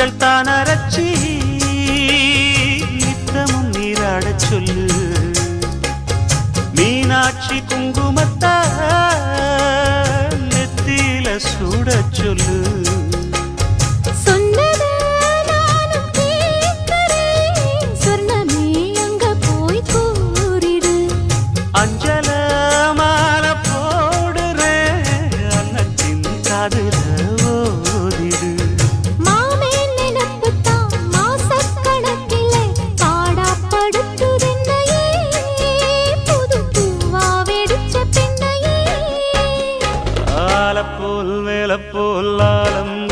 ஜல்தான் அரைச்சி நித்தமும் நீராடச் சொல்லு. மீனாட்சி குங்குமத்தா நெத்தியில சூடச் சொல்லு. அஞ்சல மாலை போடுறேன். அன்னத்தின் காதுல போல் மேலப்போல் ஆலம்